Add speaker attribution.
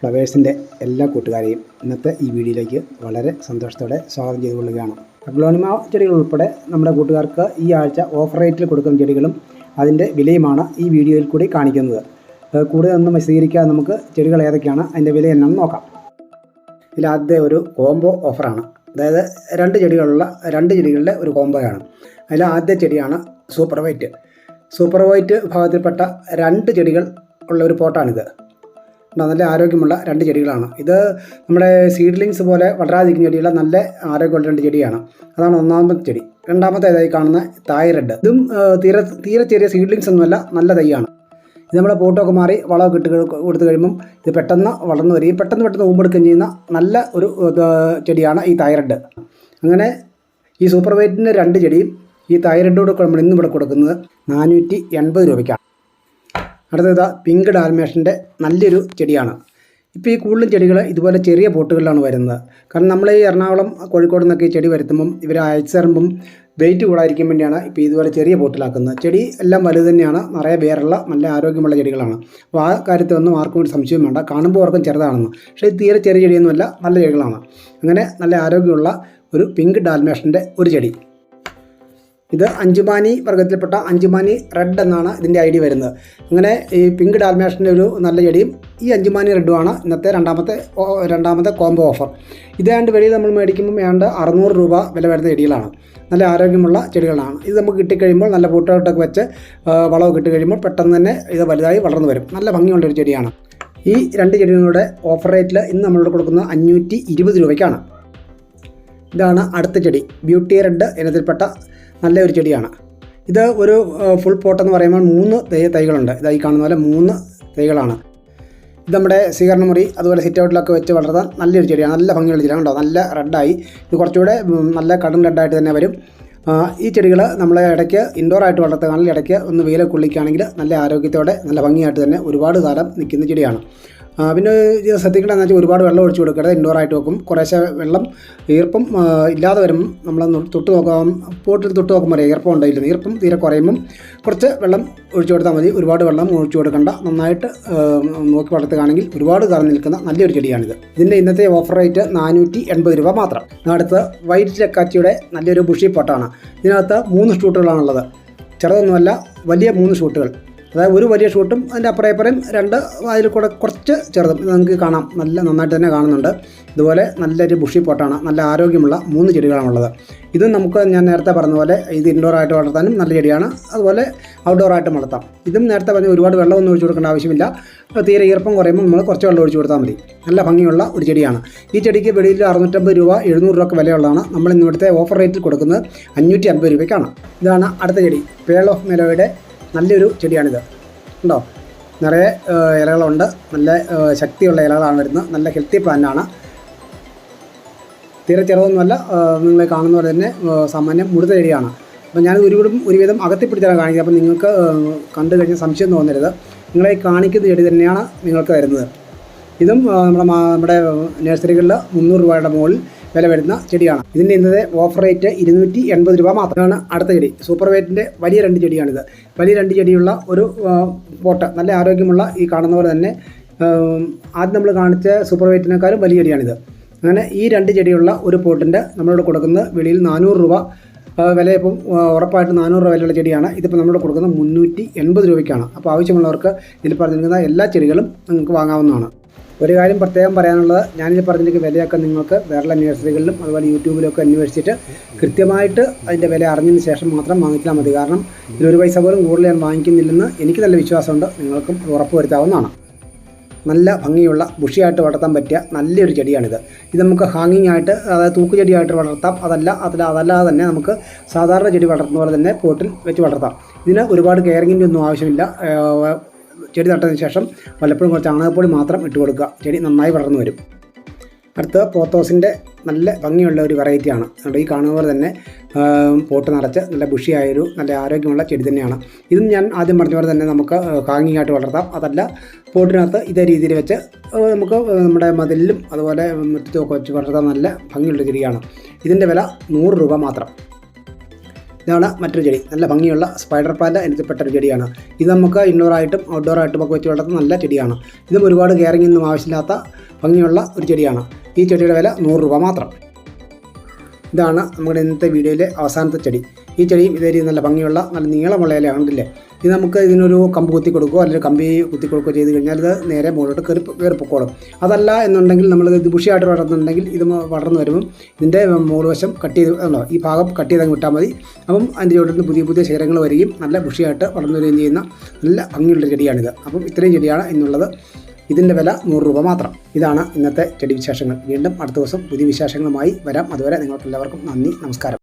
Speaker 1: ഫ്ലവേഴ്സിന്റെ എല്ലാ കൂട്ടുകാരെയും ഇന്നത്തെ ഈ വീഡിയോയിലേക്ക് വളരെ സന്തോഷത്തോടെ സ്വാഗതം ചെയ്തുകൊള്ളുകയാണ്. അഗ്ലോണിമ ചെടികൾ ഉൾപ്പെടെ നമ്മുടെ കൂട്ടുകാർക്ക് ഈ ആഴ്ച ഓഫർ റേറ്റിൽ കൊടുക്കുന്ന ചെടികളും അതിന്റെ വിലയുമാണ് ഈ വീഡിയോയിൽ കൂടി കാണിക്കുന്നത്. കൂടുതലൊന്നും വിശദീകരിക്കാതെ നമുക്ക് ചെടികൾ ഏതൊക്കെയാണ് അതിന്റെ വില എന്നാന്ന് നോക്കാം. ഇതിൽ ആദ്യത്തെ ഒരു കോംബോ ഓഫറാണ് അതായത് രണ്ട് ചെടികളുള്ള രണ്ട് ചെടികളുടെ ഒരു കോംബോയാണ് അതിൽ ആദ്യ ചെടിയാണ് സൂപ്പർ വൈറ്റ് സൂപ്പർ വൈറ്റ് വിഭാഗത്തിൽപ്പെട്ട രണ്ട് ചെടികൾ ഉള്ള ഒരു പോട്ടാണിത്? നല്ല ആരോഗ്യമുള്ള രണ്ട് ചെടികളാണ്. ഇത് നമ്മുടെ സീഡ്ലിങ്സ് പോലെ വളരാതിരിക്കുന്ന ചെടികളെ നല്ല ആരോഗ്യമുള്ള രണ്ട് ചെടിയാണ്. അതാണ് ഒന്നാമത്തെ ചെടി. രണ്ടാമത്തെ രണ്ടാമത്തേതായി കാണുന്ന തായ് റെഡ്. ഇതും തീരെ തീരെ ചെറിയ സീഡ്ലിങ്സ് ഒന്നുമല്ല നല്ല തൈയാണ്. ഇത് നമ്മൾ പോട്ടൊക്കെ മാറി വളമൊക്കെ ഇട്ട് കൊടു- കൊടുത്തു കഴിയുമ്പം ഇത് പെട്ടെന്ന് വളർന്നു വരികയും പെട്ടെന്ന് പെട്ടെന്ന് ഊമ്പെടുക്കുകയും ചെയ്യുന്ന നല്ല ഒരു ചെടിയാണ് ഈ തൈറഡ് അങ്ങനെ ഈ സൂപ്പർ വൈറ്റിന്റെ രണ്ട് ചെടിയും ഈ തൈറഡോട് നമ്മൾ ഇന്ന് ഇവിടെ കൊടുക്കുന്നത് നാനൂറ്റി എൺപത് രൂപയ്ക്കാണ്. അടുത്തത് പിങ്ക് ഡാൽമേഷന്റെ നല്ലൊരു ചെടിയാണ്. ഇപ്പോൾ ഈ കൂടുതലും ചെടികൾ ഇതുപോലെ ചെറിയ പോട്ടുകളിലാണ് വരുന്നത്. കാരണം നമ്മൾ ഈ എറണാകുളം കോഴിക്കോട് നിന്നൊക്കെ ഈ ചെടി വരുത്തുമ്പം ഇവർ അയച്ചറുമ്പം വെയിറ്റ് കൂടാതിരിക്കാൻ വേണ്ടിയാണ് ഇപ്പോൾ ഇതുപോലെ ചെറിയ പോട്ടിലാക്കുന്നത്. ചെടി എല്ലാം വലുത് തന്നെയാണ് നിറയെ വേറുള്ള നല്ല ആരോഗ്യമുള്ള ചെടികളാണ്. അപ്പോൾ ആ കാര്യത്തിൽ ഒന്നും ആർക്കും ഒരു സംശയം വേണ്ട. കാണുമ്പോൾ ഓർക്കും ചെറുതാണെന്ന്. പക്ഷേ തീരെ ചെറിയ ചെടിയൊന്നുമല്ല നല്ല ചെടികളാണ്. അങ്ങനെ നല്ല ആരോഗ്യമുള്ള ഒരു പിങ്ക് ഡാൽമേഷന്റെ ഒരു ചെടി. ഇത് അഞ്ചുമാനി വർഗത്തിൽപ്പെട്ട അഞ്ചുമാനി റെഡ് എന്നാണ് ഇതിന്റെ ഐ ഡി വരുന്നത്. ഇങ്ങനെ ഈ പിങ്ക് ഡാൽമേഷന്റെ ഒരു നല്ല ചെടിയും ഈ അഞ്ചുമാനി റെഡുമാണ് ഇന്നത്തെ രണ്ടാമത്തെ രണ്ടാമത്തെ കോംബോ ഓഫർ. ഇതേണ്ട് വെളിയിൽ നമ്മൾ മേടിക്കുമ്പോൾ ഏതാണ്ട് അറുന്നൂറ് രൂപ വില വരുന്ന ചെടികളാണ്. നല്ല ആരോഗ്യമുള്ള ചെടികളാണ്. ഇത് നമുക്ക് കിട്ടിക്കഴിയുമ്പോൾ നല്ല പൂട്ടോട്ടൊക്കെ വെച്ച് വളവ് വളമൊക്കെ ഇട്ട് കഴിയുമ്പോൾ പെട്ടെന്ന് തന്നെ ഇത് വലുതായി വളർന്നു വരും. നല്ല ഭംഗിയുള്ളൊരു ചെടിയാണ്. ഈ രണ്ട് ചെടികളുടെ ഓഫർ റേറ്റിൽ ഇന്ന് നമ്മളോട് കൊടുക്കുന്ന അഞ്ഞൂറ്റി ഇരുപത് രൂപയ്ക്കാണ്. ഇതാണ് അടുത്ത ചെടി. ബ്യൂട്ടി റെഡ് ഇനത്തിൽപ്പെട്ട നല്ല ഒരു ചെടിയാണ്. ഇത് ഒരു ഫുൾ പോട്ട് എന്ന് പറയുമ്പോൾ മൂന്ന് തൈ തൈകളുണ്ട്. ഇതായി കാണുന്ന പോലെ മൂന്ന് തൈകളാണ്. ഇത് നമ്മുടെ സ്വീകരണ മുറി അതുപോലെ സിറ്റ് ഔട്ടിലൊക്കെ വെച്ച് വളർത്താൻ നല്ലൊരു ചെടിയാണ്. നല്ല ഭംഗിയുള്ള ചെടിയാണ് കേട്ടോ. നല്ല റെഡായി ഇത് കുറച്ചുകൂടെ നല്ല കടും റെഡായിട്ട് തന്നെ വരും. ഈ ചെടികൾ നമ്മൾ ഇടയ്ക്ക് ഇൻഡോർ ആയിട്ട് വളർത്തുകയാണെങ്കിൽ ഇടയ്ക്ക് ഒന്ന് വെയിലൊക്കെ കൊള്ളിക്കുകയാണെങ്കിൽ നല്ല ആരോഗ്യത്തോടെ നല്ല ഭംഗിയായിട്ട് തന്നെ ഒരുപാട് കാലം നിൽക്കുന്ന ചെടിയാണ്. പിന്നെ ശ്രദ്ധിക്കേണ്ടതെന്ന് വെച്ചാൽ ഒരുപാട് വെള്ളം ഒഴിച്ചു കൊടുക്കരുത് ഇൻഡോർ ആയിട്ട് വെക്കും. കുറേശ്ശെ വെള്ളം ഈർപ്പം ഇല്ലാതെ വരും നമ്മൾ തൊട്ട് നോക്കാം പോട്ടിൽ തൊട്ട് നോക്കുമ്പോൾ അറിയാം ഈർപ്പം ഉണ്ടായില്ല ഈർപ്പം തീരെ കുറയുമ്പം കുറച്ച് വെള്ളം ഒഴിച്ചു കൊടുത്താൽ മതി. ഒരുപാട് വെള്ളം ഒഴിച്ചു കൊടുക്കേണ്ട. നന്നായിട്ട് നോക്കി വളർത്തുകയാണെങ്കിൽ ഒരുപാട് കാലം നിൽക്കുന്ന നല്ലൊരു ചെടിയാണിത്. ഇതിന്റെ ഇന്നത്തെ ഓഫർ റേറ്റ് നാനൂറ്റി എൺപത് രൂപ മാത്രം. അടുത്ത് വൈറ്റ് ചക്കാച്ചിയുടെ നല്ലൊരു ബുഷി പൊട്ടാണ് ഇതിനകത്ത് മൂന്ന് ഷൂട്ടുകളാണുള്ളത്. ചെറുതൊന്നുമല്ല വലിയ മൂന്ന് ഷൂട്ടുകൾ. അതായത് ഒരു വലിയ ഷൂട്ടും അതിന്റെ അപ്പുറം ഇപ്പുറം രണ്ട് അതിൽ കൂടെ കുറച്ച് ചെറുതും. നിങ്ങൾക്ക് കാണാം. നല്ല നന്നായിട്ട് തന്നെ കാണുന്നുണ്ട്. ഇതുപോലെ നല്ലൊരു ബുഷി പോട്ടാണ് നല്ല ആരോഗ്യമുള്ള മൂന്ന് ചെടികളാണുള്ളത് ഇത് നമുക്ക് ഞാൻ നേരത്തെ പറഞ്ഞ പോലെ ഇത് ഇൻഡോർ ആയിട്ട് വളർത്താനും നല്ല ചെടിയാണ്. അതുപോലെ ഔട്ട്ഡോർ ആയിട്ടും വളർത്താം. ഇതും നേരത്തെ പറഞ്ഞ ഒരുപാട് വെള്ളമൊന്നും ഒഴിച്ചു കൊടുക്കേണ്ട ആവശ്യമില്ല. തീരെ ഈർപ്പം കുറയുമ്പോൾ നമ്മൾ കുറച്ച് വെള്ളം ഒഴിച്ചു കൊടുത്താൽ മതി. നല്ല ഭംഗിയുള്ള ഒരു ചെടിയാണ്. ഈ ചെടിക്ക് വെളിയിൽ അറുന്നൂറ്റമ്പത് രൂപ എഴുന്നൂറ് രൂപ വിലയുള്ളതാണ്. നമ്മൾ ഇന്നിവിടുത്തെ ഓഫർ റേറ്റിൽ കൊടുക്കുന്നത് അഞ്ഞൂറ്റി അൻപത് രൂപയ്ക്കാണ്. ഇതാണ് അടുത്ത ചെടി. പേൾ ഓഫ് മെലോയുടെ നല്ലൊരു ചെടിയാണിത്. ഉണ്ടോ നിറയെ ഇലകളുണ്ട്. നല്ല ശക്തിയുള്ള ഇലകളാണ് വരുന്നത്. നല്ല ഹെൽത്തി പ്ലാന്റാണ് തീരെ ചെറുതൊന്നുമല്ല. നിങ്ങൾ കാണുന്ന പോലെ തന്നെ സാമാന്യം മുടുത്ത ചെടിയാണ്. അപ്പോൾ ഞാൻ ഒരുവിധം ഒരുവിധം അകത്തിപ്പിടിച്ചാണ് കാണിക്കുന്നത്. അപ്പോൾ നിങ്ങൾക്ക് കണ്ടു കഴിഞ്ഞാൽ സംശയം തോന്നരുത്. നിങ്ങളെ കാണിക്കുന്ന ചെടി തന്നെയാണ് നിങ്ങൾക്ക് വരുന്നത് ഇതും നമ്മുടെ നമ്മുടെ നഴ്സറികളിൽ മുന്നൂറ് രൂപയുടെ മുകളിൽ വില വരുന്ന ചെടിയാണ്. ഇതിന്റെ ഇന്നത്തെ ഓഫർ റേറ്റ് ഇരുന്നൂറ്റി എൺപത് രൂപ മാത്രമാണ് അടുത്ത ചെടി. സൂപ്പർ വെയ്റ്റിന്റെ വലിയ രണ്ട് ചെടിയാണിത്. വലിയ രണ്ട് ചെടിയുള്ള ഒരു പോട്ട് നല്ല ആരോഗ്യമുള്ള ഈ കാണുന്ന പോലെ തന്നെ ആദ്യം നമ്മൾ കാണിച്ച സൂപ്പർ വെയ്റ്റിനേക്കാളും വലിയ ചെടിയാണിത്. അങ്ങനെ ഈ രണ്ട് ചെടിയുള്ള ഒരു പോട്ടിന്റെ നമ്മളോട് കൊടുക്കുന്ന വെളിയിൽ നാനൂറ് രൂപ വില ഇപ്പം ഉറപ്പായിട്ട് നാനൂറ് രൂപ വിലയുള്ള ചെടിയാണ്. ഇതിപ്പോൾ നമ്മളോട് കൊടുക്കുന്നത് മുന്നൂറ്റി എൺപത് രൂപയ്ക്കാണ്. അപ്പോൾ ആവശ്യമുള്ളവർക്ക് ഇതിൽ പറഞ്ഞിരിക്കുന്ന എല്ലാ ചെടികളും നിങ്ങൾക്ക് വാങ്ങാവുന്നതാണ്. ഒരു കാര്യം പ്രത്യേകം പറയാനുള്ളത് ഞാനിത് പറഞ്ഞിരിക്കുന്ന വിലയൊക്കെ നിങ്ങൾക്ക് വേറെ നഴ്സറികളിലും അതുപോലെ യൂട്യൂബിലൊക്കെ അന്വേഷിച്ചിട്ട് കൃത്യമായിട്ട് അതിന്റെ വില അറിഞ്ഞതിന് ശേഷം മാത്രം വാങ്ങിച്ചാൽ മതി. കാരണം ഇതിലൊരു പൈസ പോലും കൂടുതൽ ഞാൻ വാങ്ങിക്കുന്നില്ലെന്ന് എനിക്ക് നല്ല വിശ്വാസമുണ്ട്. നിങ്ങൾക്കും ഉറപ്പ് വരുത്താവുന്നതാണ് നല്ല ഭംഗിയുള്ള ബുഷിയായിട്ട് വളർത്താൻ പറ്റിയ നല്ലൊരു ചെടിയാണിത്. ഇത് നമുക്ക് ഹാങ്ങിങ് ആയിട്ട് അതായത് തൂക്കുചെടിയായിട്ട് വളർത്താം. അതല്ല അതിൽ അതല്ലാതെ തന്നെ നമുക്ക് സാധാരണ ചെടി വളർത്തുന്ന പോലെ തന്നെ പോട്ടിൽ വെച്ച് വളർത്താം. ഇതിന് ഒരുപാട് കെയറിങ്ങിന്റെ ഒന്നും ആവശ്യമില്ല. ചെടി നട്ടതിന് ശേഷം വല്ലപ്പോഴും കുറച്ച് ചാണകപ്പൊടി മാത്രം ഇട്ട് കൊടുക്കുക. ചെടി നന്നായി വളർന്നു വരും. അടുത്ത പോത്തോസിന്റെ നല്ല ഭംഗിയുള്ള ഒരു വെറൈറ്റിയാണ് ഈ കാണുന്ന പോലെ തന്നെ പോട്ട് നിറച്ച് നല്ല ബുഷിയായൊരു നല്ല ആരോഗ്യമുള്ള ചെടി തന്നെയാണ്. ഇതും ഞാൻ ആദ്യം പറഞ്ഞ പോലെ തന്നെ നമുക്ക് ഹാങ്ങിങ് വളർത്താം. അതല്ല പോട്ടിനകത്ത് ഇതേ രീതിയിൽ വെച്ച് നമുക്ക് നമ്മുടെ മതിലിലും അതുപോലെ മുറ്റത്തുമൊക്കെ വെച്ച് വളർത്താൻ നല്ല ഭംഗിയുള്ള ചെടിയാണ്. ഇതിന്റെ വില നൂറ് രൂപ മാത്രം. ഇതാണ് മറ്റൊരു ചെടി. നല്ല ഭംഗിയുള്ള സ്പൈഡർ പ്ലാന്റ് ഇനത്തിൽപ്പെട്ട ഒരു ചെടിയാണ്. ഇത് നമുക്ക് ഇൻഡോറായിട്ടും ഔട്ട്ഡോറായിട്ടും ഒക്കെ വെച്ച് വളർത്തുന്ന നല്ല ചെടിയാണ്. ഇതും ഒരുപാട് കെയറിംഗ് ഒന്നും ആവശ്യമില്ലാത്ത ഭംഗിയുള്ള ഒരു ചെടിയാണ്. ഈ ചെടിയുടെ വില നൂറ് രൂപ മാത്രം. ഇതാണ് നമ്മുടെ ഇന്നത്തെ വീഡിയോയിലെ അവസാനത്തെ ചെടി. ഈ ചെടിയും ഇതേ രീതി നല്ല ഭംഗിയുള്ള നല്ല നീളമുള്ള ഇല കണ്ടില്ലേ? ഇത് നമുക്ക് ഇതിനൊരു കമ്പ് കുത്തി കൊടുക്കുകയോ അല്ലെങ്കിൽ കമ്പി കുത്തി കൊടുക്കുകയോ ചെയ്ത് കഴിഞ്ഞാൽ ഇത് നേരെ മുകളിലോട്ട് കയറി കയറിപ്പോക്കോളും പൊക്കോളും. അതല്ല എന്നുണ്ടെങ്കിൽ നമ്മൾ ഇത് ബുഷിയായിട്ട് വളർന്നുണ്ടെങ്കിൽ ഇത് വളർന്നു വരുമ്പം ഇതിന്റെ മുകൾ വശം കട്ട് ചെയ്ത് അല്ലോ ഈ ഭാഗം കട്ട് ചെയ്തങ്ങ് വിട്ടാൽ മതി. അപ്പം അതിന്റെ ചുവട്ടിൽ നിന്ന് പുതിയ പുതിയ ശേഖരങ്ങൾ വരികയും നല്ല ബുഷിയായിട്ട് വളർന്നു വരികയും ചെയ്യുന്ന നല്ല ഭംഗിയുള്ള ചെടിയാണിത്. അപ്പം ഇത്രയും ചെടിയാണ് എന്നുള്ളത് ഇതിന്റെ വില നൂറ് രൂപ മാത്രം. ഇതാണ് ഇന്നത്തെ ചെടി വിശേഷങ്ങൾ. വീണ്ടും അടുത്ത ദിവസം പുതിയ വിശേഷങ്ങളുമായി വരാം. അതുവരെ നിങ്ങൾക്കെല്ലാവർക്കും നന്ദി നമസ്കാരം.